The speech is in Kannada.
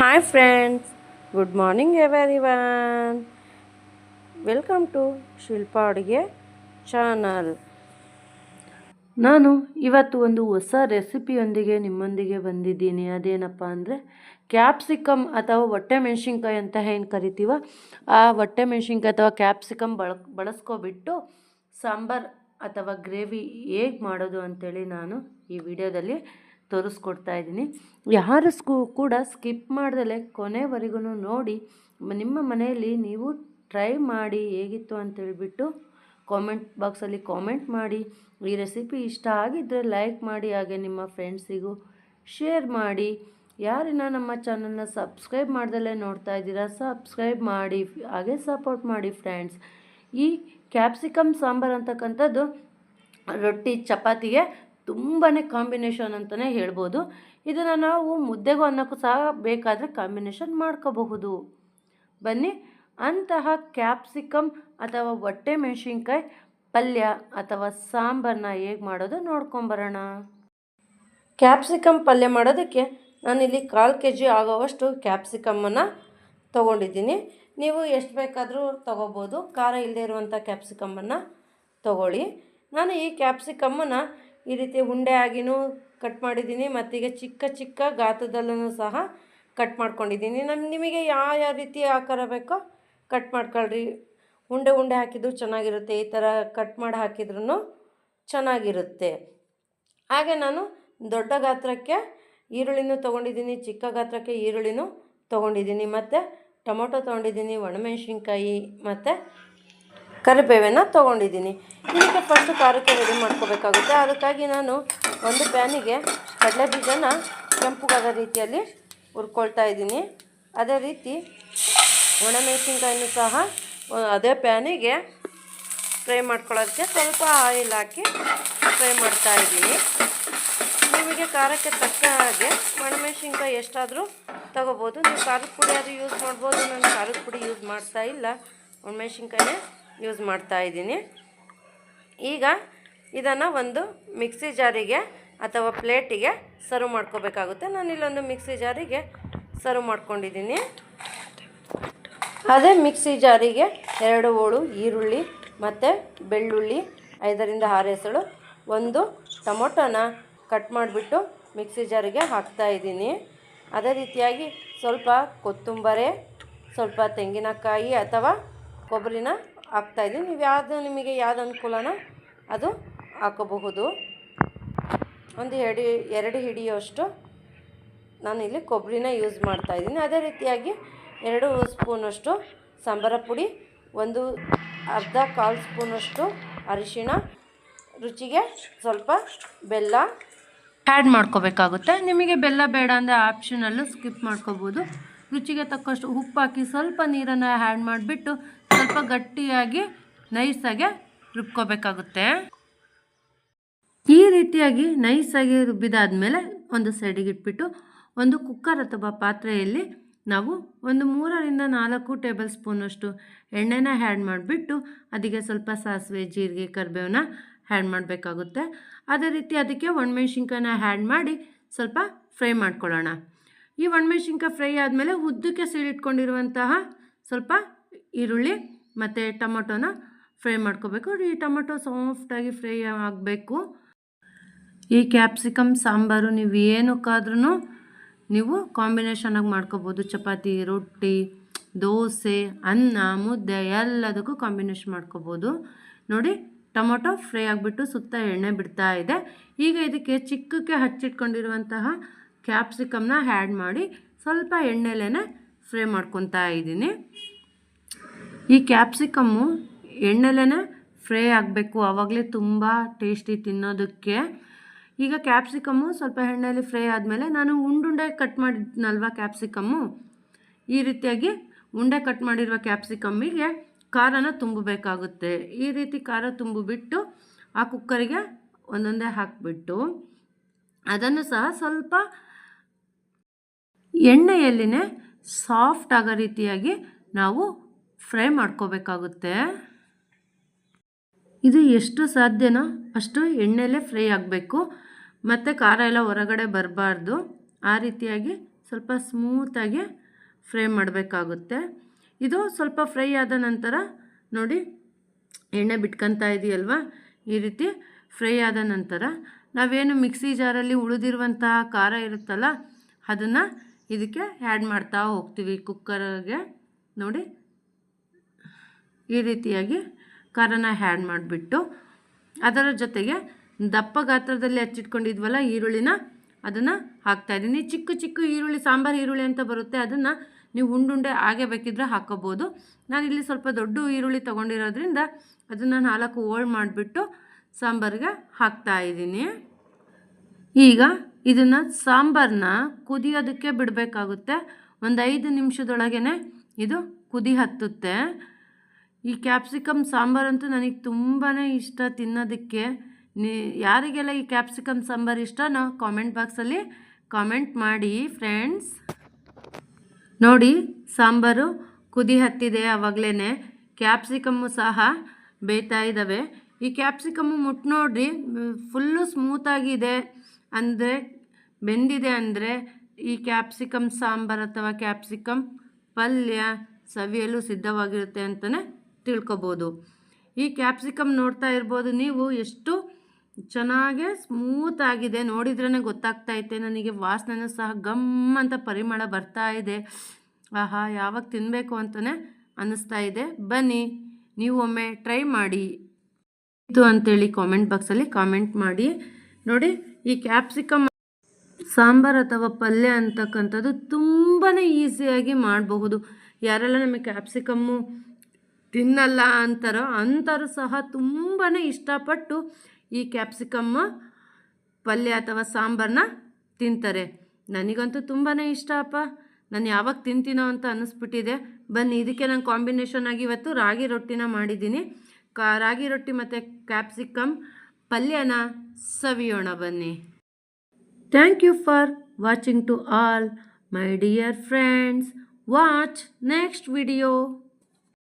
Hi friends good morning everyone welcome to Shilpa ಅಡುಗೆ ಚಾನಲ್ ನಾನು ಇವತ್ತು ಒಂದು ಹೊಸ ರೆಸಿಪಿಯೊಂದಿಗೆ ನಿಮ್ಮೊಂದಿಗೆ ಬಂದಿದ್ದೀನಿ. ಅದೇನಪ್ಪ ಅಂದರೆ, ಕ್ಯಾಪ್ಸಿಕಮ್ ಅಥವಾ ಹೊಟ್ಟೆ ಮೆಣಸಿನ್ಕಾಯಿ ಅಂತ ಏನು ಕರಿತೀವ? ಆ ಹೊಟ್ಟೆ ಮೆಣಸಿನ್ಕಾಯಿ ಅಥವಾ ಕ್ಯಾಪ್ಸಿಕಮ್ ಬಳ, ಬಳಸ್ಕೊಬಿಟ್ಟು ಸಾಂಬಾರ್ ಅಥವಾ ಗ್ರೇವಿ ಹೇಗೆ ಮಾಡೋದು ಅಂತೇಳಿ ನಾನು ಈ ವಿಡಿಯೋದಲ್ಲಿ ತೋರಿಸ್ಕೊಡ್ತಾ ಇದ್ದೀನಿ. ಯಾರು ಸ್ಕೂ, ಕೂಡ ಸ್ಕಿಪ್ ಮಾಡ್ದಲೇ ಕೊನೆವರೆಗೂ ನೋಡಿ ನಿಮ್ಮ ಮನೆಯಲ್ಲಿ ನೀವು ಟ್ರೈ ಮಾಡಿ ಹೇಗಿತ್ತು ಅಂತೇಳ್ಬಿಟ್ಟು ಕಾಮೆಂಟ್ ಬಾಕ್ಸಲ್ಲಿ ಕಾಮೆಂಟ್ ಮಾಡಿ. ಈ ರೆಸಿಪಿ ಇಷ್ಟ ಆಗಿದ್ದರೆ ಲೈಕ್ ಮಾಡಿ, ಹಾಗೆ ನಿಮ್ಮ ಫ್ರೆಂಡ್ಸಿಗೂ ಶೇರ್ ಮಾಡಿ. ಯಾರಿನ ನಮ್ಮ ಚಾನಲ್ನ ಸಬ್ಸ್ಕ್ರೈಬ್ ಮಾಡ್ದಲೇ ನೋಡ್ತಾ ಇದ್ದೀರಾ, ಸಬ್ಸ್ಕ್ರೈಬ್ ಮಾಡಿ, ಹಾಗೆ ಸಪೋರ್ಟ್ ಮಾಡಿ ಫ್ರೆಂಡ್ಸ್. ಈ ಕ್ಯಾಪ್ಸಿಕಮ್ ಸಾಂಬಾರು ಅಂತಕ್ಕಂಥದ್ದು ರೊಟ್ಟಿ ಚಪಾತಿಗೆ ತುಂಬಾ ಕಾಂಬಿನೇಷನ್ ಅಂತಲೇ ಹೇಳ್ಬೋದು. ಇದನ್ನು ನಾವು ಮುದ್ದೆಗೂ ಅನ್ನಕ್ಕೂ ಸಹ ಬೇಕಾದರೆ ಕಾಂಬಿನೇಷನ್ ಮಾಡ್ಕೋಬಹುದು. ಬನ್ನಿ, ಅಂತಹ ಕ್ಯಾಪ್ಸಿಕಮ್ ಅಥವಾ ಹೊಟ್ಟೆ ಮೆಣಸಿನ್ಕಾಯಿ ಪಲ್ಯ ಅಥವಾ ಸಾಂಬಾರನ್ನ ಹೇಗೆ ಮಾಡೋದು ನೋಡ್ಕೊಂಬರೋಣ ಕ್ಯಾಪ್ಸಿಕಮ್ ಪಲ್ಯ ಮಾಡೋದಕ್ಕೆ ನಾನಿಲ್ಲಿ ಕಾಲು ಕೆ ಜಿ ಆಗೋವಷ್ಟು ಕ್ಯಾಪ್ಸಿಕಮ್ಮನ್ನು ತೊಗೊಂಡಿದ್ದೀನಿ. ನೀವು ಎಷ್ಟು ಬೇಕಾದರೂ ತೊಗೋಬೋದು. ಖಾರ ಇಲ್ಲದೆ ಇರುವಂಥ ಕ್ಯಾಪ್ಸಿಕಮ್ಮನ್ನು ತೊಗೊಳ್ಳಿ. ನಾನು ಈ ಕ್ಯಾಪ್ಸಿಕಮ್ಮನ್ನು ಈ ರೀತಿ ಉಂಡೆ ಆಗಿನೂ ಕಟ್ ಮಾಡಿದ್ದೀನಿ ಮತ್ತೀಗ ಚಿಕ್ಕ ಚಿಕ್ಕ ಗಾತ್ರದಲ್ಲೂ ಸಹ ಕಟ್ ಮಾಡ್ಕೊಂಡಿದ್ದೀನಿ. ನಮ್ಮ ನಿಮಗೆ ಯಾವ ಯಾವ ರೀತಿ ಆಕಾರ ಬೇಕೋ ಕಟ್ ಮಾಡ್ಕೊಳ್ರಿ. ಉಂಡೆ ಉಂಡೆ ಹಾಕಿದ್ರು ಚೆನ್ನಾಗಿರುತ್ತೆ. ಈ ಥರ ಕಟ್ ಮಾಡಿ ಹಾಕಿದ್ರೂ ಚೆನ್ನಾಗಿರುತ್ತೆ. ಹಾಗೆ ನಾನು ದೊಡ್ಡ ಗಾತ್ರಕ್ಕೆ ಈರುಳ್ಳಿನೂ ತೊಗೊಂಡಿದ್ದೀನಿ, ಚಿಕ್ಕ ಗಾತ್ರಕ್ಕೆ ಈರುಳ್ಳಿನೂ ತೊಗೊಂಡಿದ್ದೀನಿ. ಮತ್ತು ಟೊಮೊಟೊ ತೊಗೊಂಡಿದ್ದೀನಿ, ಒಣಮೆಣ್ಸಿನ್ಕಾಯಿ, ಮತ್ತು ಕರಿಬೇವನ್ನು ತೊಗೊಂಡಿದ್ದೀನಿ. ಇದಕ್ಕೆ ಫಸ್ಟು ಖಾರಕ್ಕೆ ರೆಡಿ ಮಾಡ್ಕೋಬೇಕಾಗುತ್ತೆ. ಅದಕ್ಕಾಗಿ ನಾನು ಒಂದು ಪ್ಯಾನಿಗೆ ಕಡಲೆ ಬೀಜನ ಕೆಂಪುಗಾದ ರೀತಿಯಲ್ಲಿ ಹುರ್ಕೊಳ್ತಾ ಇದ್ದೀನಿ. ಅದೇ ರೀತಿ ಒಣಮೆಣಸಿನ್ಕಾಯಿನೂ ಸಹ ಅದೇ ಪ್ಯಾನಿಗೆ ಫ್ರೈ ಮಾಡ್ಕೊಳ್ಳೋದಕ್ಕೆ ಸ್ವಲ್ಪ ಆಯಿಲ್ ಹಾಕಿ ಫ್ರೈ ಮಾಡ್ತಾ ಇದ್ದೀನಿ. ನಿಮಗೆ ಖಾರಕ್ಕೆ ತಕ್ಕ ಹಾಗೆ ಒಣಮೆಣಸಿನ್ಕಾಯಿ ಎಷ್ಟಾದರೂ ತಗೋಬೋದು. ನೀವು ಖಾರದ ಪುಡಿ ಅದು ಯೂಸ್ ಮಾಡ್ಬೋದು. ನಾನು ಖಾರದ ಪುಡಿ ಯೂಸ್ ಮಾಡ್ತಾ ಇಲ್ಲ. ಒಣಮೆಣಸಿನ್ಕಾಯಿನೇ ಯೂಸ್ ಮಾಡ್ತಾ ಇದ್ದೀನಿ. ಈಗ ಇದನ್ನು ಒಂದು ಮಿಕ್ಸಿ ಜಾರಿಗೆ ಅಥವಾ ಪ್ಲೇಟಿಗೆ ಸರ್ವ್ ಮಾಡ್ಕೋಬೇಕಾಗುತ್ತೆ. ನಾನು ಇಲ್ಲೊಂದು ಮಿಕ್ಸಿ ಜಾರಿಗೆ ಸರ್ವ್ ಮಾಡ್ಕೊಂಡಿದ್ದೀನಿ. ಅದೇ ಮಿಕ್ಸಿ ಜಾರಿಗೆ ಎರಡು ಹೋಳು ಈರುಳ್ಳಿ ಮತ್ತು ಬೆಳ್ಳುಳ್ಳಿ, ಐದರಿಂದ ಆರು ಹೆಸಳು, ಒಂದು ಟೊಮೊಟೊನ ಕಟ್ ಮಾಡಿಬಿಟ್ಟು ಮಿಕ್ಸಿ ಜಾರಿಗೆ ಹಾಕ್ತಾ ಇದ್ದೀನಿ. ಅದೇ ರೀತಿಯಾಗಿ ಸ್ವಲ್ಪ ಕೊತ್ತಂಬರಿ, ಸ್ವಲ್ಪ ತೆಂಗಿನಕಾಯಿ ಅಥವಾ ಕೊಬ್ಬರಿನ ಹಾಕ್ತಾಯಿದ್ದೀನಿ ನೀವು ಯಾವುದು ನಿಮಗೆ ಯಾವ್ದು ಅನುಕೂಲನ ಅದು ಹಾಕೋಬಹುದು. ಒಂದು ಎರಡು ಎರಡು ಹಿಡಿಯೋಷ್ಟು ನಾನು ಇಲ್ಲಿ ಕೊಬ್ಬರಿನ ಯೂಸ್ ಮಾಡ್ತಾ ಇದ್ದೀನಿ. ಅದೇ ರೀತಿಯಾಗಿ ಎರಡು ಸ್ಪೂನಷ್ಟು ಸಾಂಬಾರ ಪುಡಿ, ಒಂದು ಅರ್ಧ ಕಾಲು ಸ್ಪೂನಷ್ಟು ಅರಿಶಿಣ, ರುಚಿಗೆ ಸ್ವಲ್ಪ ಬೆಲ್ಲ. ಆ್ಯಡ್ ಮಾಡ್ಕೋಬೇಕಾಗುತ್ತೆ. ನಿಮಗೆ ಬೆಲ್ಲ ಬೇಡ ಅಂದರೆ ಆಪ್ಷನಲ್ಲೂ ಸ್ಕಿಪ್ ಮಾಡ್ಕೋಬೋದು. ರುಚಿಗೆ ತಕ್ಕಷ್ಟು ಉಪ್ಪು ಹಾಕಿ ಸ್ವಲ್ಪ ನೀರನ್ನು ಆ್ಯಡ್ ಮಾಡಿಬಿಟ್ಟು ಸ್ವಲ್ಪ ಗಟ್ಟಿಯಾಗಿ ನೈಸಾಗೆ ರುಬ್ಕೋಬೇಕಾಗುತ್ತೆ. ಈ ರೀತಿಯಾಗಿ ನೈಸಾಗಿ ರುಬ್ಬಿದಾದ್ಮೇಲೆ ಒಂದು ಸೈಡಿಗಿಟ್ಬಿಟ್ಟು ಒಂದು ಕುಕ್ಕರ್ ಅಥವಾ ಪಾತ್ರೆಯಲ್ಲಿ ನಾವು ಒಂದು ಮೂರರಿಂದ ನಾಲ್ಕು ಟೇಬಲ್ ಸ್ಪೂನಷ್ಟು ಎಣ್ಣೆನ ಹ್ಯಾಡ್ ಮಾಡಿಬಿಟ್ಟು ಅದಕ್ಕೆ ಸ್ವಲ್ಪ ಸಾಸಿವೆ, ಜೀರಿಗೆ ಕರಿಬೇವನ್ನ ಹ್ಯಾಡ್ ಮಾಡಬೇಕಾಗುತ್ತೆ. ಅದೇ ರೀತಿ ಅದಕ್ಕೆ ಒಣಮೆಣ್ಸಿನ್ಕಾಯನ್ನ ಹ್ಯಾಡ್ ಮಾಡಿ ಸ್ವಲ್ಪ ಫ್ರೈ ಮಾಡ್ಕೊಳ್ಳೋಣ. ಈ ಒಣಮೆಣಸಿನ್ಕಾಯಿ ಫ್ರೈ ಆದಮೇಲೆ ಉದ್ದಕ್ಕೆ ಸೀಳಿಟ್ಕೊಂಡಿರುವಂತಹ ಸ್ವಲ್ಪ ಈರುಳ್ಳಿ ಮತ್ತು ಟೊಮೊಟೊನ ಫ್ರೈ ಮಾಡ್ಕೋಬೇಕು. ಈ ಟೊಮೊಟೊ ಸಾಫ್ಟಾಗಿ ಫ್ರೈ ಆಗಬೇಕು. ಈ ಕ್ಯಾಪ್ಸಿಕಮ್ ಸಾಂಬಾರು ನೀವು ಏನಕ್ಕಾದ್ರೂ ನೀವು ಕಾಂಬಿನೇಷನಾಗಿ ಮಾಡ್ಕೋಬೋದು. ಚಪಾತಿ, ರೊಟ್ಟಿ, ದೋಸೆ, ಅನ್ನ, ಮುದ್ದೆ ಎಲ್ಲದಕ್ಕೂ ಕಾಂಬಿನೇಷನ್ ಮಾಡ್ಕೋಬೋದು. ನೋಡಿ, ಟೊಮೊಟೊ ಫ್ರೈ ಆಗಿಬಿಟ್ಟು ಸುತ್ತ ಎಣ್ಣೆ ಬಿಡ್ತಾ ಇದೆ. ಈಗ ಇದಕ್ಕೆ ಚಿಕ್ಕಕ್ಕೆ ಹಚ್ಚಿಟ್ಕೊಂಡಿರುವಂತಹ ಕ್ಯಾಪ್ಸಿಕಮ್ನ ಆ್ಯಡ್ ಮಾಡಿ ಸ್ವಲ್ಪ ಎಣ್ಣೆಲೇ ಫ್ರೈ ಮಾಡ್ಕೊತಾ ಇದ್ದೀನಿ. ಈ ಕ್ಯಾಪ್ಸಿಕಮ್ಮು ಎಣ್ಣೆಲೇ ಫ್ರೈ ಆಗಬೇಕು, ಆವಾಗಲೇ ತುಂಬ ಟೇಸ್ಟಿ ತಿನ್ನೋದಕ್ಕೆ. ಈಗ ಕ್ಯಾಪ್ಸಿಕಮ್ಮು ಸ್ವಲ್ಪ ಎಣ್ಣೆಯಲ್ಲಿ ಫ್ರೈ ಆದಮೇಲೆ ನಾನು ಉಂಡುಂಡೆ ಕಟ್ ಮಾಡಿದ್ನಲ್ವ ಕ್ಯಾಪ್ಸಿಕಮ್ಮು ಈ ರೀತಿಯಾಗಿ ಉಂಡೆ ಕಟ್ ಮಾಡಿರುವ ಕ್ಯಾಪ್ಸಿಕಮ್ಮಿಗೆ ಖಾರನ ತುಂಬಬೇಕಾಗುತ್ತೆ. ಈ ರೀತಿ ಖಾರ ತುಂಬಿಬಿಟ್ಟು ಆ ಕುಕ್ಕರಿಗೆ ಒಂದೊಂದೇ ಹಾಕಿಬಿಟ್ಟು ಅದನ್ನು ಸಹ ಸ್ವಲ್ಪ ಎಣ್ಣೆಯಲ್ಲಿನೇ ಸಾಫ್ಟ್ ಆಗೋ ರೀತಿಯಾಗಿ ನಾವು ಫ್ರೈ ಮಾಡ್ಕೋಬೇಕಾಗುತ್ತೆ. ಇದು ಎಷ್ಟು ಸಾಧ್ಯನೋ ಅಷ್ಟು ಎಣ್ಣೆಯಲ್ಲೇ ಫ್ರೈ ಆಗಬೇಕು. ಮತ್ತು ಖಾರ ಎಲ್ಲ ಹೊರಗಡೆ ಬರಬಾರ್ದು. ಆ ರೀತಿಯಾಗಿ ಸ್ವಲ್ಪ ಸ್ಮೂತಾಗಿ ಫ್ರೈ ಮಾಡಬೇಕಾಗುತ್ತೆ. ಇದು ಸ್ವಲ್ಪ ಫ್ರೈ ಆದ ನಂತರ ನೋಡಿ, ಎಣ್ಣೆ ಬಿಟ್ಕೊತಾ ಇದೆಯಲ್ವ? ಈ ರೀತಿ ಫ್ರೈ ಆದ ನಂತರ ನಾವೇನು ಮಿಕ್ಸಿ ಜಾರಲ್ಲಿ ಉಳಿದಿರುವಂತಹ ಖಾರ ಇರುತ್ತಲ್ಲ, ಅದನ್ನು ಇದಕ್ಕೆ ಆ್ಯಡ್ ಮಾಡ್ತಾ ಹೋಗ್ತೀವಿ ಕುಕ್ಕರ್ಗೆ ನೋಡಿ, ಈ ರೀತಿಯಾಗಿ ಖಾರನ ಆ್ಯಡ್ ಮಾಡಿಬಿಟ್ಟು, ಅದರ ಜೊತೆಗೆ ದಪ್ಪ ಗಾತ್ರದಲ್ಲಿ ಹಚ್ಚಿಟ್ಕೊಂಡಿದ್ವಲ್ಲ ಈರುಳ್ಳಿನ, ಅದನ್ನು ಹಾಕ್ತಾಯಿದ್ದೀನಿ ಚಿಕ್ಕ ಚಿಕ್ಕ ಈರುಳ್ಳಿ, ಸಾಂಬಾರು ಈರುಳ್ಳಿ ಅಂತ ಬರುತ್ತೆ, ಅದನ್ನು ನೀವು ಉಂಡುಂಡೆ ಹಾಗೆ ಬೇಕಿದ್ರೆ ಹಾಕೋಬೋದು. ನಾನಿಲ್ಲಿ ಸ್ವಲ್ಪ ದೊಡ್ಡ ಈರುಳ್ಳಿ ತೊಗೊಂಡಿರೋದ್ರಿಂದ ಅದನ್ನು ನಾಲ್ಕು ಓಲ್ಡ್ ಮಾಡಿಬಿಟ್ಟು ಸಾಂಬಾರಿಗೆ ಹಾಕ್ತಾಯಿದ್ದೀನಿ ಈಗ ಇದನ್ನು ಸಾಂಬಾರನ್ನ ಕುದಿಯೋದಕ್ಕೆ ಬಿಡಬೇಕಾಗುತ್ತೆ. ಒಂದು ಐದು ನಿಮಿಷದೊಳಗೇ ಇದು ಕುದಿ ಹತ್ತುತ್ತೆ. ಈ ಕ್ಯಾಪ್ಸಿಕಮ್ ಸಾಂಬಾರಂತೂ ನನಗೆ ತುಂಬಾ ಇಷ್ಟ ತಿನ್ನೋದಕ್ಕೆ. ನೀ, ಯಾರಿಗೆಲ್ಲ ಈ ಕ್ಯಾಪ್ಸಿಕಮ್ ಸಾಂಬಾರು ನಾವು ಕಾಮೆಂಟ್ ಬಾಕ್ಸಲ್ಲಿ ಕಾಮೆಂಟ್ ಮಾಡಿ ಫ್ರೆಂಡ್ಸ್ ನೋಡಿ, ಸಾಂಬಾರು ಕುದಿ ಹತ್ತಿದೆ ಆವಾಗಲೇ ಕ್ಯಾಪ್ಸಿಕಮ್ಮು ಸಹ ಬೇಯ್ತಾ ಇದ್ದಾವೆ ಈ ಕ್ಯಾಪ್ಸಿಕಮ್ಮು ಮುಟ್ಟು ನೋಡ್ರಿ ಫುಲ್ಲು ಸ್ಮೂತಾಗಿದೆ ಅಂದರೆ ಬೆಂದಿದೆ ಅಂದರೆ ಈ ಕ್ಯಾಪ್ಸಿಕಮ್ ಸಾಂಬಾರು ಅಥವಾ ಕ್ಯಾಪ್ಸಿಕಮ್ ಪಲ್ಯ ಸವಿಯಲು ಸಿದ್ಧವಾಗಿರುತ್ತೆ ಅಂತಲೇ ತಿಳ್ಕೊಬೋದು. ಈ ಕ್ಯಾಪ್ಸಿಕಮ್ ನೋಡ್ತಾ ಇರ್ಬೋದು ನೀವು ಎಷ್ಟು ಚೆನ್ನಾಗೆ ಸ್ಮೂತ್ ಆಗಿದೆ. ನೋಡಿದ್ರೇ ಗೊತ್ತಾಗ್ತಾ ಐತೆ ನನಗೆ ವಾಸನೆ ಸಹ ಗಮ್ ಅಂತ ಪರಿಮಳ ಬರ್ತಾ ಇದೆ. ಆಹಾ, ಯಾವಾಗ ತಿನ್ನಬೇಕು ಅಂತಲೇ ಅನ್ನಿಸ್ತಾ ಇದೆ. ಬನ್ನಿ, ನೀವು ಒಮ್ಮೆ ಟ್ರೈ ಮಾಡಿ. ಇದು ಅಂತೇಳಿ ಕಾಮೆಂಟ್ ಬಾಕ್ಸಲ್ಲಿ ಕಾಮೆಂಟ್ ಮಾಡಿ. ನೋಡಿ ಈ ಕ್ಯಾಪ್ಸಿಕಮ್ ಸಾಂಬಾರು ಅಥವಾ ಪಲ್ಯ ಅಂತಕ್ಕಂಥದ್ದು ತುಂಬಾ ಈಸಿಯಾಗಿ ಮಾಡಬಹುದು. ಯಾರೆಲ್ಲ ನಮಗೆ ಕ್ಯಾಪ್ಸಿಕಮ್ಮು ತಿನ್ನಲ್ಲ ಅಂತಾರೋ ಅಂಥವ್ರು ಸಹ ತುಂಬಾ ಇಷ್ಟಪಟ್ಟು ಈ ಕ್ಯಾಪ್ಸಿಕಮ್ಮ ಪಲ್ಯ ಅಥವಾ ಸಾಂಬಾರನ್ನ ತಿಂತಾರೆ. ನನಗಂತೂ ತುಂಬಾ ಇಷ್ಟ ಅಪ್ಪ. ನಾನು ಯಾವಾಗ ತಿಂತೀನೋ ಅಂತ ಅನ್ನಿಸ್ಬಿಟ್ಟಿದೆ. ಬನ್ನಿ, ಇದಕ್ಕೆ ನಾನು ಕಾಂಬಿನೇಷನ್ ಆಗಿ ಇವತ್ತು ರಾಗಿ ರೊಟ್ಟಿನ ಮಾಡಿದ್ದೀನಿ. ಕಾ ರಾಗಿ ರೊಟ್ಟಿ ಮತ್ತು ಕ್ಯಾಪ್ಸಿಕಮ್ ಪಲ್ಯನ ಸವಿಯೋಣ ಬನ್ನಿ. Thank you for watching to all my dear friends watch next video